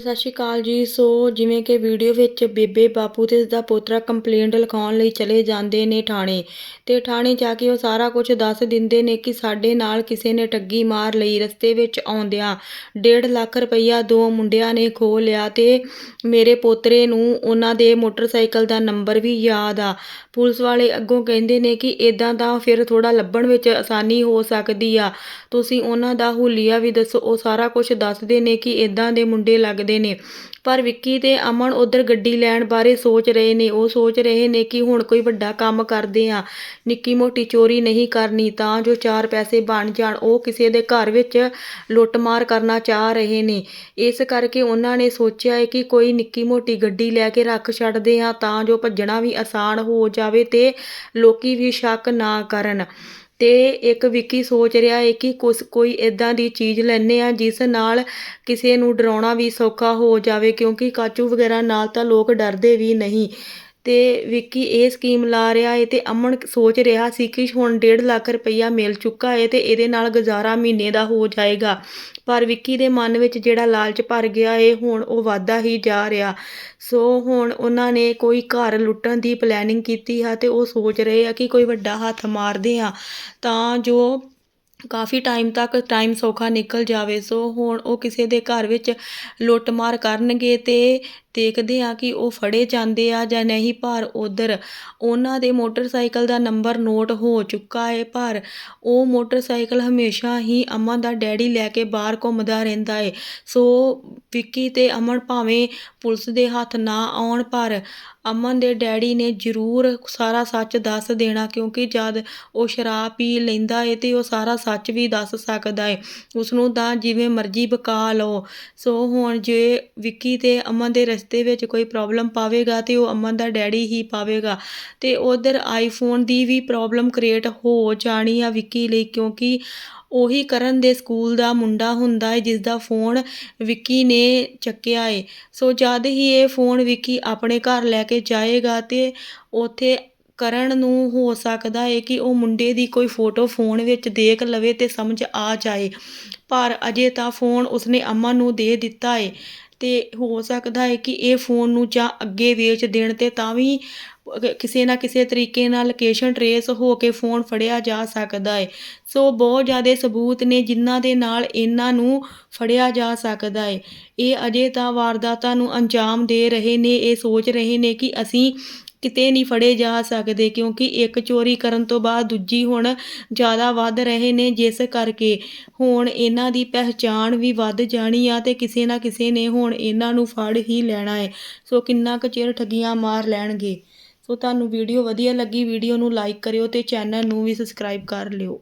ਸਤਿ ਸ਼੍ਰੀ ਅਕਾਲ ਜੀ। ਸੋ ਜਿਵੇਂ ਕਿ ਵੀਡੀਓ ਵਿੱਚ ਬੇਬੇ ਬਾਪੂ ਤੇ ਉਸਦਾ ਪੋਤਰਾ ਕੰਪਲੇਂਟ ਲਿਖਾਉਣ ਲਈ ਚਲੇ ਜਾਂਦੇ ਨੇ ਥਾਣੇ। ਤੇ ਥਾਣੇ ਜਾ ਕੇ ਉਹ ਸਾਰਾ ਕੁਝ ਦੱਸ ਦਿੰਦੇ ਨੇ ਕਿ ਸਾਡੇ ਨਾਲ ਕਿਸੇ ਨੇ ਠੱਗੀ ਮਾਰ ਲਈ, ਰਸਤੇ ਵਿੱਚ ਆਉਂਦਿਆਂ 1.5 ਲੱਖ ਰੁਪਈਆ ਦੋ ਮੁੰਡਿਆਂ ਨੇ ਖੋਹ ਲਿਆ ਤੇ ਮੇਰੇ ਪੋਤਰੇ ਨੂੰ ਉਹਨਾਂ ਦੇ ਮੋਟਰਸਾਈਕਲ ਦਾ ਨੰਬਰ ਵੀ ਯਾਦ ਆ। ਪੁਲਿਸ ਵਾਲੇ ਅੱਗੋਂ ਕਹਿੰਦੇ ਨੇ ਕਿ ਇਦਾਂ ਦਾ ਫਿਰ ਥੋੜਾ ਲੱਭਣ ਵਿੱਚ ਆਸਾਨੀ ਹੋ ਸਕਦੀ ਆ। ਤੁਸੀਂ ਉਹਨਾਂ ਦਾ ਹੁਲੀਆ ਵੀ ਦੱਸੋ, ਉਹ ਸਾਰਾ ਕੁਝ ਦੱਸਦੇ ਨੇ ਕਿ ਇਦਾਂ ਦੇ ਮੁੰਡੇ ਲੱਗਦੇ ਨੇ। ਪਰ ਵਿੱਕੀ ਤੇ ਅਮਨ ਉਧਰ ਗੱਡੀ ਲੈਣ ਬਾਰੇ ਸੋਚ ਰਹੇ ਨੇ। ਉਹ ਸੋਚ ਰਹੇ ਨੇ ਕਿ ਹੁਣ ਕੋਈ ਵੱਡਾ ਕੰਮ ਕਰਦੇ ਆ। ਨਿੱਕੀ ਮੋਟੀ ਚੋਰੀ ਨਹੀਂ ਕਰਨੀ, ਤਾਂ ਜੋ ਚਾਰ ਪੈਸੇ ਬਣ ਜਾਣ, ਉਹ ਕਿਸੇ ਦੇ ਘਰ ਵਿੱਚ ਲੁੱਟਮਾਰ ਕਰਨਾ ਚਾਹ ਰਹੇ ਨੇ। ਇਸ ਕਰਕੇ ਉਹਨਾਂ ਨੇ ਸੋਚਿਆ ਹੈ ਕਿ ਕੋਈ ਨਿੱਕੀ ਮੋਟੀ ਗੱਡੀ ਲੈ ਕੇ ਰੱਖ ਛੱਡਦੇ ਆ ਤਾਂ ਜੋ ਭੱਜਣਾ ਵੀ ਆਸਾਨ ਹੋ ਜਾਵੇ ਤੇ ਲੋਕੀ ਵੀ ਸ਼ੱਕ ਨਾ ਕਰਨ। ਅਤੇ ਇੱਕ ਵਿੱਕੀ ਸੋਚ ਰਿਹਾ ਹੈ ਕਿ ਕੁਛ ਕੋਈ ਇੱਦਾਂ ਦੀ ਚੀਜ਼ ਲੈਂਦੇ ਹਾਂ ਜਿਸ ਨਾਲ ਕਿਸੇ ਨੂੰ ਡਰਾਉਣਾ ਵੀ ਸੌਖਾ ਹੋ ਜਾਵੇ ਕਿਉਂਕਿ ਕਾਚੂ ਵਗੈਰਾ ਨਾਲ ਤਾਂ ਲੋਕ ਡਰਦੇ ਵੀ ਨਹੀਂ। ਅਤੇ ਵਿੱਕੀ ਇਹ ਸਕੀਮ ਲਾ ਰਿਹਾ ਹੈ ਅਤੇ ਅਮਨ ਸੋਚ ਰਿਹਾ ਸੀ ਕਿ ਹੁਣ ਡੇਢ ਲੱਖ ਰੁਪਈਆ ਮਿਲ ਚੁੱਕਾ ਹੈ ਅਤੇ ਇਹਦੇ ਨਾਲ ਗੁਜ਼ਾਰਾ ਮਹੀਨੇ ਦਾ ਹੋ ਜਾਏਗਾ। ਪਰ ਵਿੱਕੀ ਦੇ ਮਨ ਵਿੱਚ ਜਿਹੜਾ ਲਾਲਚ ਭਰ ਗਿਆ ਏ, ਹੁਣ ਉਹ ਵਾਧਾ ਹੀ ਜਾ ਰਿਹਾ। ਸੋ ਹੁਣ ਉਹਨਾਂ ਨੇ ਕੋਈ ਘਰ ਲੁੱਟਣ ਦੀ ਪਲੈਨਿੰਗ ਕੀਤੀ ਹੈ ਅਤੇ ਉਹ ਸੋਚ ਰਹੇ ਆ ਕਿ ਕੋਈ ਵੱਡਾ ਹੱਥ ਮਾਰਦੇ ਆ ਤਾਂ ਜੋ ਕਾਫੀ ਟਾਈਮ ਤੱਕ ਟਾਈਮ ਸੌਖਾ ਨਿਕਲ ਜਾਵੇ। ਸੋ ਹੁਣ ਉਹ ਕਿਸੇ ਦੇ ਘਰ ਵਿੱਚ ਲੁੱਟਮਾਰ ਕਰਨਗੇ ਤੇ ਦੇਖਦੇ ਆ ਕਿ ਉਹ ਫੜੇ ਜਾਂਦੇ ਆ ਜਾਂ ਨਹੀਂ। ਪਰ ਉਧਰ ਉਹਨਾਂ ਦੇ ਮੋਟਰਸਾਈਕਲ ਦਾ ਨੰਬਰ ਨੋਟ ਹੋ ਚੁੱਕਾ ਹੈ। ਪਰ ਉਹ ਮੋਟਰਸਾਈਕਲ ਹਮੇਸ਼ਾ ਹੀ ਅਮਨ ਦਾ ਡੈਡੀ ਲੈ ਕੇ ਬਾਹਰ ਘੁੰਮਦਾ ਰਹਿੰਦਾ ਹੈ। ਸੋ ਵਿੱਕੀ ਤੇ ਅਮਨ ਭਾਵੇਂ ਪੁਲਿਸ ਦੇ ਹੱਥ ਨਾ ਆਉਣ, ਪਰ ਅਮਨ ਦੇ ਡੈਡੀ ਨੇ ਜ਼ਰੂਰ ਸਾਰਾ ਸੱਚ ਦੱਸ ਦੇਣਾ ਕਿਉਂਕਿ ਜਦ ਉਹ ਸ਼ਰਾਬ ਪੀ ਲੈਂਦਾ ਏ ਤੇ ਉਹ ਸਾਰਾ ਸੱਚ ਵੀ ਦੱਸ ਸਕਦਾ ਏ। ਉਸ ਨੂੰ ਤਾਂ ਜਿਵੇਂ ਮਰਜ਼ੀ ਬਕਾ ਲਓ। ਸੋ ਹੁਣ ਜੇ ਵਿੱਕੀ ਤੇ ਅਮਨ ਦੇ ਰਸਤੇ ਵਿੱਚ ਕੋਈ ਪ੍ਰੋਬਲਮ ਪਾਵੇਗਾ ਤੇ ਉਹ ਅਮਨ ਦਾ ਡੈਡੀ ਹੀ ਪਾਵੇਗਾ ਤੇ ਉਧਰ ਆਈਫੋਨ ਦੀ ਵੀ ਪ੍ਰੋਬਲਮ ਕ੍ਰੀਏਟ ਹੋ ਜਾਣੀ ਆ ਵਿੱਕੀ ਲਈ ਕਿਉਂਕਿ ਉਹੀ ਕਰਨ ਦੇ ਸਕੂਲ ਦਾ ਮੁੰਡਾ ਹੁੰਦਾ ਹੈ ਜਿਸ ਦਾ ਫੋਨ ਵਿੱਕੀ ਨੇ ਚੱਕਿਆ ਹੈ ਸੋ ਜਦ ਹੀ ਇਹ ਫੋਨ ਵਿੱਕੀ ਆਪਣੇ ਘਰ ਲੈ ਕੇ ਜਾਏਗਾ ਤੇ ਉੱਥੇ ਕਰਨ ਨੂੰ ਹੋ ਸਕਦਾ ਹੈ ਕਿ ਉਹ ਮੁੰਡੇ ਦੀ ਕੋਈ ਫੋਟੋ ਫੋਨ ਵਿੱਚ ਦੇਖ ਲਵੇ ਤੇ ਸਮਝ ਆ ਜਾਏ। ਪਰ ਅਜੇ ਤਾਂ ਫੋਨ ਉਸਨੇ ਅਮਨ ਨੂੰ ਦੇ ਦਿੱਤਾ ਹੈ ਤੇ ਹੋ ਸਕਦਾ ਹੈ ਕਿ ਇਹ ਫੋਨ ਨੂੰ ਜਾਂ ਅੱਗੇ ਵੇਚ ਦੇਣ ਤੇ ਤਾਂ ਵੀ ਕਿਸੇ ਨਾ ਕਿਸੇ ਤਰੀਕੇ ਨਾਲ ਲੋਕੇਸ਼ਨ ਟਰੇਸ ਹੋ ਕੇ ਫੋਨ ਫੜਿਆ ਜਾ ਸਕਦਾ ਹੈ। ਸੋ ਬਹੁਤ ਜ਼ਿਆਦਾ ਸਬੂਤ ਨੇ ਜਿਨ੍ਹਾਂ ਦੇ ਨਾਲ ਇਹਨਾਂ ਨੂੰ ਫੜਿਆ ਜਾ ਸਕਦਾ ਹੈ। ਇਹ ਅਜੇ ਤਾਂ ਵਾਰਦਾਤਾਂ ਨੂੰ ਅੰਜਾਮ ਦੇ ਰਹੇ ਨੇ, ਇਹ ਸੋਚ ਰਹੇ ਨੇ ਕਿ ਅਸੀਂ ਕਿਤੇ ਨਹੀਂ ਫੜੇ ਜਾ ਸਕਦੇ ਕਿਉਂਕਿ ਇੱਕ ਚੋਰੀ ਕਰਨ ਤੋਂ ਬਾਅਦ ਦੂਜੀ ਹੁਣ ਜ਼ਿਆਦਾ ਵੱਧ ਰਹੇ ਨੇ ਜਿਸ ਕਰਕੇ ਹੁਣ ਇਹਨਾਂ ਦੀ ਪਹਿਚਾਣ ਵੀ ਵੱਧ ਜਾਣੀ ਆ ਤੇ ਕਿਸੇ ਨਾ ਕਿਸੇ ਨੇ ਹੁਣ ਇਹਨਾਂ ਨੂੰ ਫੜ ਹੀ ਲੈਣਾ ਹੈ। ਸੋ ਕਿੰਨਾ ਕੁ ਚਿਰ ਠੱਗੀਆਂ ਮਾਰ ਲੈਣਗੇ। ਸੋ ਤੁਹਾਨੂੰ ਵੀਡੀਓ ਵਧੀਆ ਲੱਗੀ, ਵੀਡੀਓ ਨੂੰ ਲਾਈਕ ਕਰਿਓ ਅਤੇ ਚੈਨਲ ਨੂੰ ਵੀ ਸਬਸਕ੍ਰਾਈਬ ਕਰ ਲਿਓ।